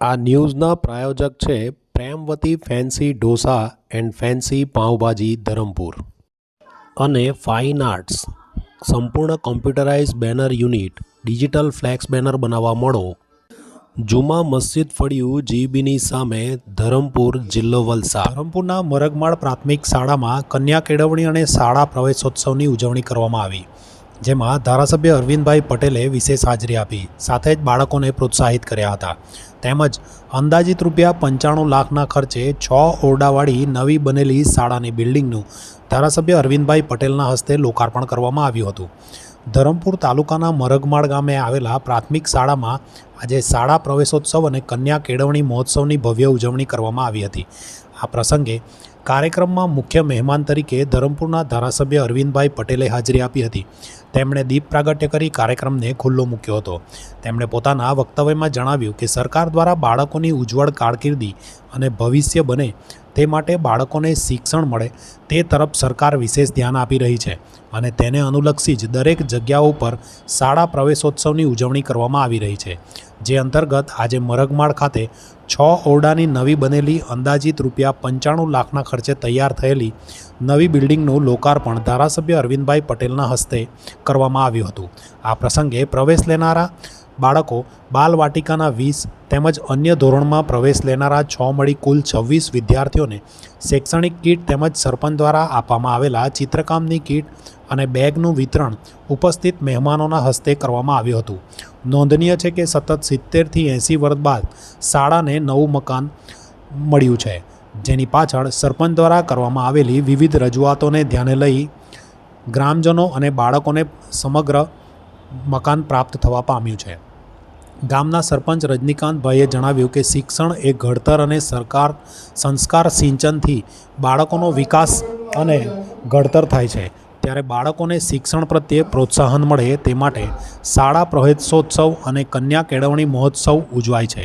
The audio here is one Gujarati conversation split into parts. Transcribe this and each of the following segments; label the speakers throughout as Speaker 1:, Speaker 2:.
Speaker 1: આ ન્યૂઝના પ્રાયોજક છે Premvati fancy dosa and fancy pav bhaji Dharampur. અને ફાઇન આર્ટ્સ. સંપૂર્ણ computerise banner unit, digital flex banner બનાવવા મળો. જુમા મસ્જિદ ફળિયું જીબીની સામે ધરમપુર જિલ્લો વલસાડ. ધરમપુરના મરગમાળ પ્રાથમિક શાળામાં કન્યા કેળવણી અને શાળા પ્રવેશોત્સવની ઉજવણી કરવામાં આવી. જેમાં ધારાસભ્ય અરવિંદભાઈ પટેલે વિશેષ હાજરી આપી, સાથે જ બાળકોને પ્રોત્સાહિત કર્યા હતા. તેમજ અંદાજિત રૂપિયા પંચાણું લાખના ખર્ચે છ ઓરડાવાળી નવી બનેલી શાળાની બિલ્ડિંગનું ધારાસભ્ય અરવિંદભાઈ પટેલના હસ્તે લોકાર્પણ કરવામાં આવ્યું હતું. ધરમપુર તાલુકાના મરગમાળ ગામે આવેલા પ્રાથમિક શાળામાં આજે શાળા પ્રવેશોત્સવ અને કન્યા કેળવણી મહોત્સવની ભવ્ય ઉજવણી કરવામાં આવી હતી. આ પ્રસંગે કાર્યક્રમમાં મુખ્ય મહેમાન તરીકે ધરમપુરના ધારાસભ્ય અરવિંદભાઈ પટેલે હાજરી આપી હતી. તેમણે દીપ પ્રાગટ્ય કરી કાર્યક્રમને ખુલ્લો મૂક્યો હતો. તેમણે પોતાના વક્તવ્યમાં જણાવ્યું કે સરકાર દ્વારા બાળકોની ઉજ્જવળ કારકિર્દી અને ભવિષ્ય બને તે માટે બાળકોને શિક્ષણ મળે તે તરફ સરકાર વિશેષ ધ્યાન આપી રહી છે અને તેને અનુલક્ષી જ દરેક જગ્યાઓ પર શાળા પ્રવેશોત્સવની ઉજવણી કરવામાં આવી રહી છે. જે અંતર્ગત આજે મરગમાળ ખાતે છ ઓરડાની નવી બનેલી અંદાજિત રૂપિયા પંચાણું લાખના ખર્ચે તૈયાર થયેલી નવી બિલ્ડિંગનું લોકાર્પણ ધારાસભ્ય અરવિંદભાઈ પટેલના હસ્તે કરવામાં આવ્યું હતું. આ પ્રસંગે પ્રવેશ લેનારા બાળકો બાલવાટિકાના વીસ તેમજ અન્ય ધોરણમાં પ્રવેશ લેનારા છ મળી કુલ છવ્વીસ વિદ્યાર્થીઓને શૈક્ષણિક કીટ તેમજ સરપંચ દ્વારા આપવામાં આવેલા ચિત્રકામની કીટ અને બેગનું વિતરણ ઉપસ્થિત મહેમાનોના હસ્તે કરવામાં આવ્યું હતું. નોંધનીય છે કે સતત સિત્તેરથી એંસી વર્ષ બાદ શાળાને નવું મકાન મળ્યું છે. જેની પાછળ સરપંચ દ્વારા કરવામાં આવેલી વિવિધ રજૂઆતોને ધ્યાને લઈ ગ્રામજનો અને બાળકોને સમગ્ર મકાન પ્રાપ્ત થવા પામ્યું છે. ગામના સરપંચ રજનીકાંતભાઈએ જણાવ્યું કે શિક્ષણ એ ઘડતર અને સરકાર સંસ્કાર સિંચનથી બાળકોનો વિકાસ અને ઘડતર થાય છે. ત્યારે બાળકોને શિક્ષણ પ્રત્યે પ્રોત્સાહન મળે તે માટે શાળા પ્રવેશોત્સવ અને કન્યા કેળવણી મહોત્સવ ઉજવાય છે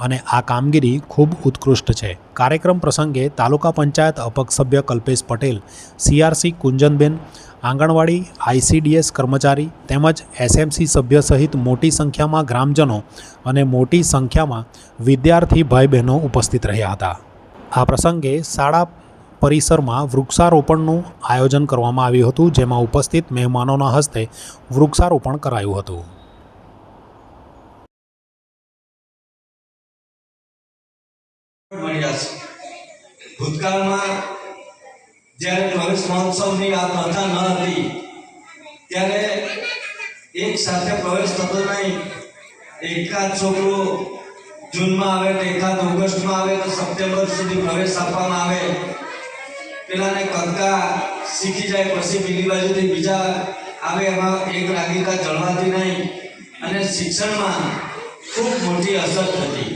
Speaker 1: અને આ કામગીરી ખૂબ ઉત્કૃષ્ટ છે. કાર્યક્રમ પ્રસંગે તાલુકા પંચાયત અપક્ષ સભ્ય કલ્પેશ પટેલ સીઆરસી કુંજનબેન આંગણવાડી આઈસીડીએસ કર્મચારી તેમજ એસએમસી સભ્ય સહિત મોટી સંખ્યામાં ગ્રામજનો અને મોટી સંખ્યામાં વિદ્યાર્થી ભાઈ બહેનો ઉપસ્થિત રહ્યા હતા. આ પ્રસંગે શાળા પરિસરમાં વૃક્ષારોપણનું આયોજન કરવામાં આવ્યું હતું, જેમાં ઉપસ્થિત મહેમાનોના હસ્તે વૃક્ષારોપણ કરાયું હતું.
Speaker 2: ભૂતકાળમાં જ્યારે પ્રવેશ મહોત્સવની આ પ્રથા ન હતી, ત્યારે એક સાથે પ્રવેશ થતો નહીં. એકાદ છોકરો જૂનમાં આવે તો એકાદ ઓગસ્ટમાં આવે તો સપ્ટેમ્બર સુધી પ્રવેશ આપવામાં આવે. પેલાને કંકા શીખી જાય, પછી બીજી બાજુથી બીજા આવે એમાં એક રાગિકા જળવાતી નહીં. અને શિક્ષણમાં ખૂબ મોટી અસર થતી.